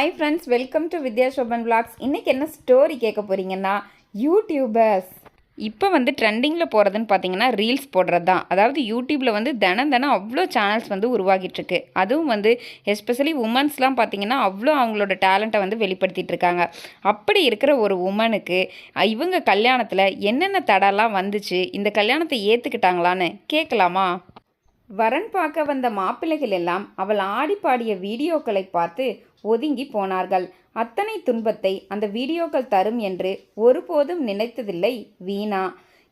Hi friends welcome to Vidya Sobhan vlogs. இன்றைக்கி என்ன story கேட்க போகிறீங்கன்னா யூடியூபர்ஸ் இப்போ வந்து ட்ரெண்டிங்கில் போகிறதுன்னு பார்த்தீங்கன்னா ரீல்ஸ் போடுறது தான் அதாவது யூடியூப்பில் வந்து தினம் தினம் அவ்வளோ சேனல்ஸ் வந்து உருவாகிட்டுருக்கு. அதுவும் வந்து எஸ்பெஷலி உமன்ஸ்லாம் பார்த்தீங்கன்னா அவ்வளோ அவங்களோட டேலண்ட்டை வந்து வெளிப்படுத்திகிட்டு இருக்காங்க அப்படி இருக்கிற ஒரு உமனுக்கு இவங்க கல்யாணத்தில் என்னென்ன தடலாம் வந்துச்சு இந்த கல்யாணத்தை ஏற்றுக்கிட்டாங்களான்னு கேட்கலாமா? வரன் பார்க்க வந்த மாப்பிள்ளைகள் எல்லாம் அவள் ஆடி பாடிய வீடியோக்களை பார்த்து ஒதுங்கி போனார்கள். அத்தனை துன்பத்தை அந்த வீடியோக்கள் தரும் என்று ஒருபோதும் நினைத்ததில்லை வீணா.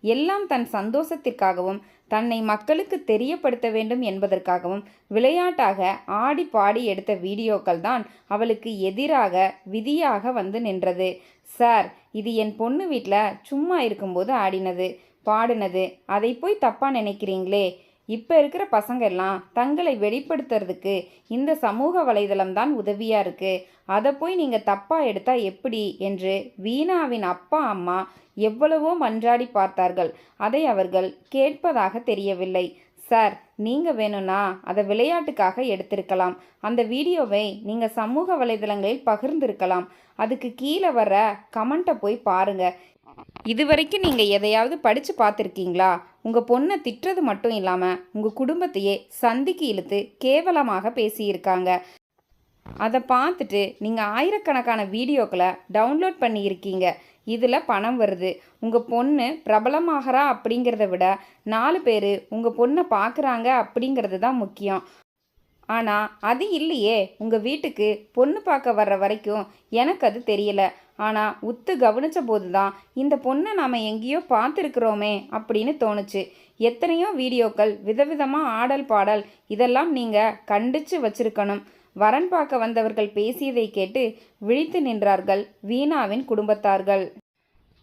எல்லாம் தன் சந்தோஷத்திற்காகவும் தன்னை மக்களுக்கு தெரியப்படுத்த வேண்டும் என்பதற்காகவும் விளையாட்டாக ஆடி பாடி எடுத்த வீடியோக்கள் தான் அவளுக்கு எதிராக விதியாக வந்து நின்றது. சார் இது என் பொண்ணு வீட்டில் சும்மா இருக்கும்போது ஆடினது பாடினது. அதை போய் தப்பாக நினைக்கிறீங்களே. இப்போ இருக்கிற பசங்க எல்லாம் தங்களை வெளிப்படுத்துறதுக்கு இந்த சமூக வலைதளம் தான் உதவியாக இருக்குது அதை போய் நீங்கள் தப்பாக எடுத்தால் எப்படி? என்று வீணாவின் அப்பா அம்மா எவ்வளவோ மன்றாடி பார்த்தார்கள். அதை அவர்கள் கேட்பதாக தெரியவில்லை. சார் நீங்கள் வேணும்னா அதை விளையாட்டுக்காக எடுத்திருக்கலாம். அந்த வீடியோவை நீங்கள் சமூக வலைதளங்களில் பகிர்ந்திருக்கலாம். அதுக்கு கீழே வர கமெண்ட்டை போய் பாருங்கள் இது வரைக்கும் நீங்கள் எதையாவது படித்து பார்த்துருக்கீங்களா? உங்கள் பொண்ணை திட்டுறது மட்டும் இல்லாமல் உங்கள் குடும்பத்தையே சந்திக்கு இழுத்து கேவலமாக பேசியிருக்காங்க. அதை பார்த்துட்டு நீங்கள் ஆயிரக்கணக்கான வீடியோக்களை டவுன்லோட் பண்ணியிருக்கீங்க. இதில் பணம் வருது. உங்கள் பொண்ணு பிரபலமாகறா அப்படிங்கிறத விட நாலு பேர் உங்கள் பொண்ணை பார்க்குறாங்க அப்படிங்கிறது தான் முக்கியம். ஆனால் அது இல்லையே. உங்கள் வீட்டுக்கு பொண்ணு பார்க்க வர்ற வரைக்கும் எனக்கு அது தெரியல. ஆனால் உத்து கவனித்த போது தான் இந்த பொண்ணை நாம் எங்கேயோ பார்த்துருக்குறோமே அப்படின்னு தோணுச்சு. எத்தனையோ வீடியோக்கள் விதவிதமாக ஆடல் பாடல் இதெல்லாம் நீங்கள் கண்டிச்சு வச்சிருக்கணும். வரன் பார்க்க வந்தவர்கள் பேசியதை கேட்டு விழித்து நின்றார்கள் வீணாவின் குடும்பத்தார்கள்.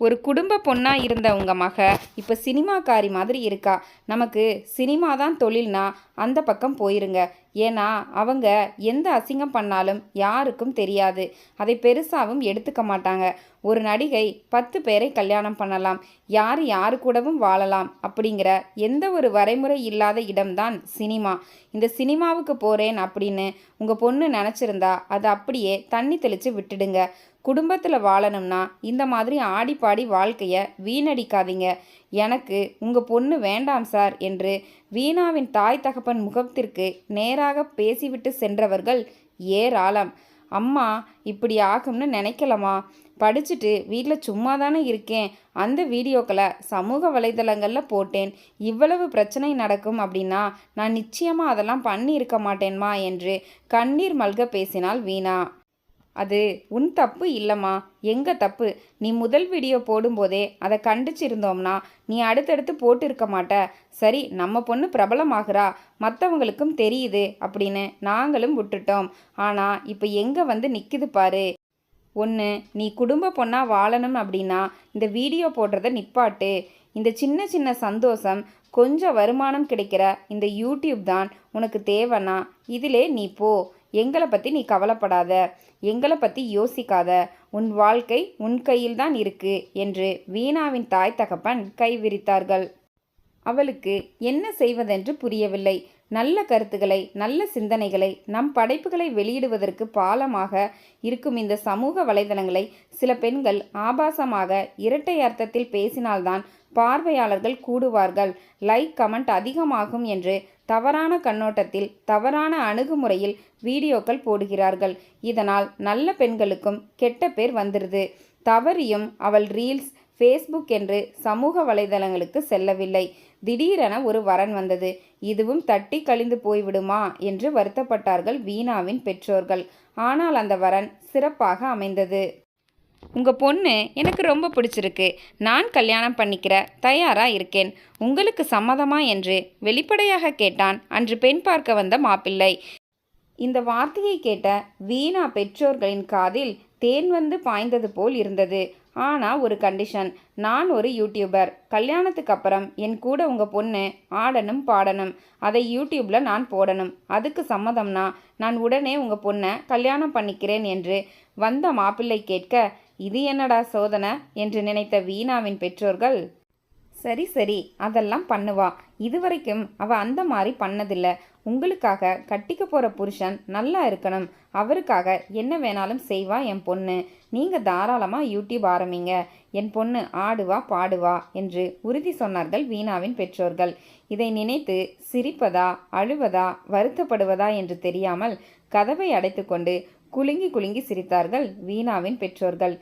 ஒரு குடும்ப பொண்ணாக இருந்த உங்கள் மக இப்போ சினிமாக்காரி மாதிரி இருக்கா. நமக்கு சினிமா தான் தொழில்னா அந்த பக்கம் போயிருங்க. ஏன்னா அவங்க எந்த அசிங்கம் பண்ணாலும் யாருக்கும் தெரியாது. அதை பெருசாகவும் எடுத்துக்க மாட்டாங்க. ஒரு நடிகை பத்து பேரை கல்யாணம் பண்ணலாம். யார் யாரு கூடவும் வாழலாம் அப்படிங்கிற எந்த ஒரு வரைமுறை இல்லாத இடம்தான் சினிமா. இந்த சினிமாவுக்கு போகிறேன் அப்படின்னு உங்கள் பொண்ணு நினச்சிருந்தா அதை அப்படியே தண்ணி தெளித்து விட்டுடுங்க. குடும்பத்தில் வாழணும்னா இந்த மாதிரி ஆடி பாடி வாழ்க்கையை வீணடிக்காதீங்க. எனக்கு உங்கள் பொண்ணு வேண்டாம் சார் என்று வீணாவின் தாய் தகப்பன் முகத்திற்கு நேராக பேசிவிட்டு சென்றவர்கள் ஏராளம். அம்மா இப்படி ஆகும்னு நினைக்கலமா படிச்சுட்டு வீட்டில் சும்மா தானே இருக்கேன். அந்த வீடியோக்களை சமூக வலைதளங்களில் போட்டேன். இவ்வளவு பிரச்சனை நடக்கும் அப்படின்னா நான் நிச்சயமாக அதெல்லாம் பண்ணியிருக்க மாட்டேன்மா என்று கண்ணீர் மல்க பேசினாள் வீணா. அது உன் தப்பு இல்லைம்மா. எங்கள் தப்பு? நீ முதல் வீடியோ போடும்போதே அதை கண்டிச்சிருந்தோம்னா நீ அடுத்தடுத்து போட்டு இருக்க மாட்ட. சரி நம்ம பொண்ணு பிரபலமாகிறா. மற்றவங்களுக்கும் தெரியுது அப்படின்னு நாங்களும் விட்டுட்டோம். ஆனால் இப்போ எங்கே வந்து நிற்குது பாரு. ஒன்று நீ குடும்ப பொண்ணாக வாழணும் அப்படின்னா இந்த வீடியோ போடுறத நிப்பாட்டு. இந்த சின்ன சின்ன சந்தோஷம் கொஞ்சம் வருமானம் கிடைக்கிற இந்த யூடியூப் தான் உனக்கு தேவைன்னா இதிலே நீ போ. எங்களை பற்றி நீ கவலைப்படாத. எங்களை பற்றி யோசிக்காத. உன் வாழ்க்கை உன் கையில் தான் இருக்கு என்று வீணாவின் தாய் தகப்பன் கைவிரித்தார்கள். அவளுக்கு என்ன செய்வதென்று புரியவில்லை. நல்ல கருத்துக்களை நல்ல சிந்தனைகளை நம் படைப்புகளை வெளியிடுவதற்கு பாலமாக இருக்கும் இந்த சமூக வலைதளங்களை சில பெண்கள் ஆபாசமாக இரட்டை அர்த்தத்தில் பேசினால்தான் பார்வையாளர்கள் கூடுவார்கள். லைக் கமெண்ட் அதிகமாகும் என்று தவறான கண்ணோட்டத்தில் தவறான அணுகுமுறையில் வீடியோக்கள் போடுகிறார்கள். இதனால் நல்ல பெண்களுக்கும் கெட்ட பேர் வந்துடுது தவறியும் அவள் ரீல்ஸ் ஃபேஸ்புக் என்று சமூக வலைதளங்களுக்கு செல்லவில்லை. திடீரென ஒரு வரன் வந்தது. இதுவும் தட்டி கழிந்து போய்விடுமா என்று வருத்தப்பட்டார்கள் வீணாவின் பெற்றோர்கள். ஆனால் அந்த வரன் சிறப்பாக அமைந்தது. உங்கள் பொண்ணு எனக்கு ரொம்ப பிடிச்சிருக்கு. நான் கல்யாணம் பண்ணிக்கிற தயாராக இருக்கேன். உங்களுக்கு சம்மதமா என்று வெளிப்படையாக கேட்டான் அன்று பெண் பார்க்க வந்த மாப்பிள்ளை. இந்த வார்த்தையை கேட்ட வீணா பெற்றோர்களின் காதில் தேன் வந்து பாய்ந்தது போல் இருந்தது. ஆனால் ஒரு கண்டிஷன் நான் ஒரு யூடியூபர் கல்யாணத்துக்கு அப்புறம் என் கூட உங்கள் பொண்ணு ஆடணும் பாடணும். அதை யூடியூப்பில் நான் போடணும். அதுக்கு சம்மதம்னா நான் உடனே உங்கள் பொண்ணை கல்யாணம் பண்ணிக்கிறேன் என்று வந்த மாப்பிள்ளை கேட்க இது என்னடா சோதனை என்று நினைத்த வீணாவின் பெற்றோர்கள்? சரி சரி அதெல்லாம் பண்ணுவா. இதுவரைக்கும் அவ அந்த மாதிரி பண்ணதில்ல. உங்களுக்காக கட்டிக்க போகிற புருஷன் நல்லா இருக்கணும். அவருக்காக என்ன வேணாலும் செய்வா என் பொண்ணு. நீங்கள் தாராளமாக யூடியூப் ஆரம்பிங்க. என் பொண்ணு ஆடுவா பாடுவா என்று உறுதி சொன்னார்கள் வீணாவின் பெற்றோர்கள். இதை நினைத்து சிரிப்பதா அழுவதா வருத்தப்படுவதா என்று தெரியாமல் கதவை அடைத்துக்கொண்டு குலுங்கி குலுங்கி சிரித்தார்கள் வீணாவின் பெற்றோர்கள்.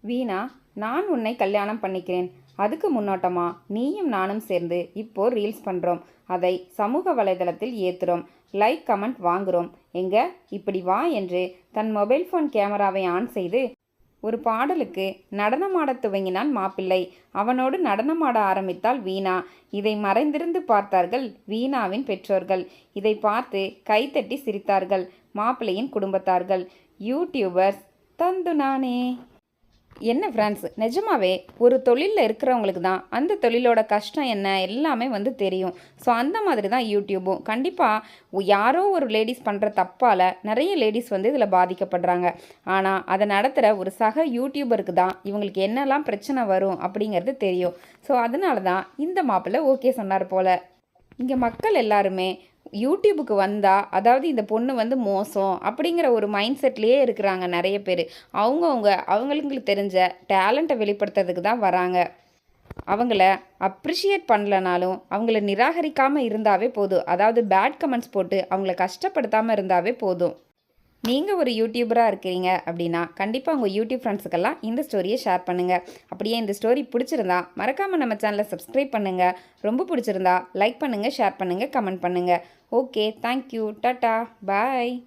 வீணா நான் உன்னை கல்யாணம் பண்ணிக்கிறேன். அதுக்கு முன்னோட்டமா? நீயும் நானும் சேர்ந்து இப்போ ரீல்ஸ் பண்ணுறோம் அதை சமூக வலைதளத்தில் ஏத்துறோம். லைக் கமெண்ட் வாங்குறோம். எங்க? இப்படி வா என்று தன் மொபைல் ஃபோன் கேமராவை ஆன் செய்து ஒரு பாடலுக்கு நடனமாடத் துவங்கினான் மாப்பிள்ளை. அவனோடு நடனமாட ஆரம்பித்தாள் வீணா. இதை மறைந்திருந்து பார்த்தார்கள் வீணாவின் பெற்றோர்கள். இதை பார்த்து கைத்தட்டி சிரித்தார்கள் மாப்பிள்ளையின் குடும்பத்தார்கள். யூடியூபர்ஸ் தந்து நானே என்ன ஃப்ரெண்ட்ஸ் நிஜமாவே ஒரு தொழிலில் இருக்கிறவங்களுக்கு தான் அந்த தொழிலோட கஷ்டம் என்ன? எல்லாமே வந்து தெரியும். ஸோ அந்த மாதிரி தான் யூடியூபும் கண்டிப்பாக யாரோ ஒரு லேடிஸ் பண்ணுற தப்பால் நிறைய லேடிஸ் வந்து இதில் பாதிக்கப்படுறாங்க. ஆனால் அதை நடத்துகிற ஒரு சக யூடியூபருக்கு தான் இவங்களுக்கு என்னெல்லாம் பிரச்சனை வரும் அப்படிங்கிறது தெரியும். ஸோ அதனால தான் இந்த மாப்பிள்ளை ஓகே சொன்னார் போல். இங்கே மக்கள் எல்லாருமே யூடியூபுக்கு வந்தால் அதாவது இந்த பொண்ணு வந்து மோசம் அப்படிங்கிற ஒரு மைண்ட் செட்லேயே இருக்கிறாங்க நிறைய பேர். அவங்கவுங்க அவங்களுக்கு தெரிஞ்ச டேலண்ட்டை வெளிப்படுத்துறதுக்கு தான் வராங்க. அவங்கள அப்ரிஷியேட் பண்ணலனாலும் அவங்கள நிராகரிக்காமல் இருந்தாவே போதும். அதாவது பேட் கமெண்ட்ஸ் போட்டு அவங்கள கஷ்டப்படுத்தாமல் இருந்தாவே போதும். நீங்கள் ஒரு யூடியூபராக இருக்கிறீங்க அப்படின்னா கண்டிப்பாக உங்கள் யூடியூப் ஃப்ரெண்ட்ஸுக்கெல்லாம் இந்த ஸ்டோரியை ஷேர் பண்ணுங்கள் அப்படியே இந்த ஸ்டோரி பிடிச்சிருந்தா மறக்காமல் நம்ம சேனலை சப்ஸ்கிரைப் பண்ணுங்கள் ரொம்ப பிடிச்சிருந்தா லைக் பண்ணுங்கள் ஷேர் பண்ணுங்கள் கமெண்ட் பண்ணுங்கள் ஓகே தேங்க்யூ டாட்டா பாய்